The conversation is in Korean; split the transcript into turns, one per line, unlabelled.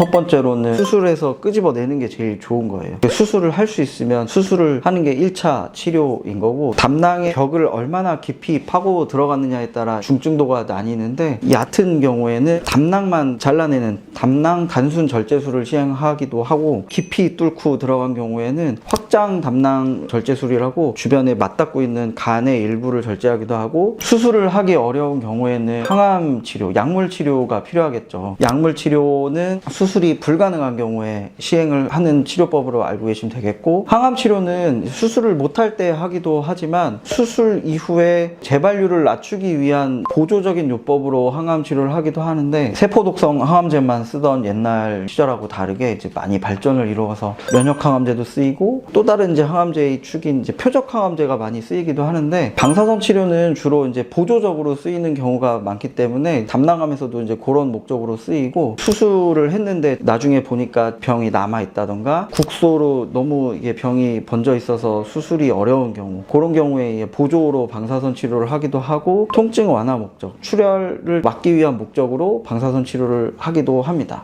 첫 번째로는 수술해서 끄집어내는 게 제일 좋은 거예요. 수술을 할 수 있으면 수술을 하는 게 1차 치료인 거고 담낭의 벽을 얼마나 깊이 파고 들어갔느냐에 따라 중증도가 나뉘는데 얕은 경우에는 담낭만 잘라내는 담낭 단순 절제술을 시행하기도 하고 깊이 뚫고 들어간 경우에는 확 장 담낭 절제술이라고 주변에 맞닿고 있는 간의 일부를 절제하기도 하고 수술을 하기 어려운 경우에는 항암 치료, 약물 치료가 필요하겠죠. 약물 치료는 수술이 불가능한 경우에 시행을 하는 치료법으로 알고 계시면 되겠고 항암 치료는 수술을 못할 때 하기도 하지만 수술 이후에 재발률을 낮추기 위한 보조적인 요법으로 항암 치료를 하기도 하는데 세포 독성 항암제만 쓰던 옛날 시절하고 다르게 이제 많이 발전을 이루어서 면역 항암제도 쓰이고 또 다른 이제 항암제의 축인 이제 표적 항암제가 많이 쓰이기도 하는데 방사선 치료는 주로 이제 보조적으로 쓰이는 경우가 많기 때문에 담낭암에서도 이제 그런 목적으로 쓰이고 수술을 했는데 나중에 보니까 병이 남아 있다던가 국소로 너무 이게 병이 번져 있어서 수술이 어려운 경우 그런 경우에 보조로 방사선 치료를 하기도 하고 통증 완화 목적 출혈을 막기 위한 목적으로 방사선 치료를 하기도 합니다.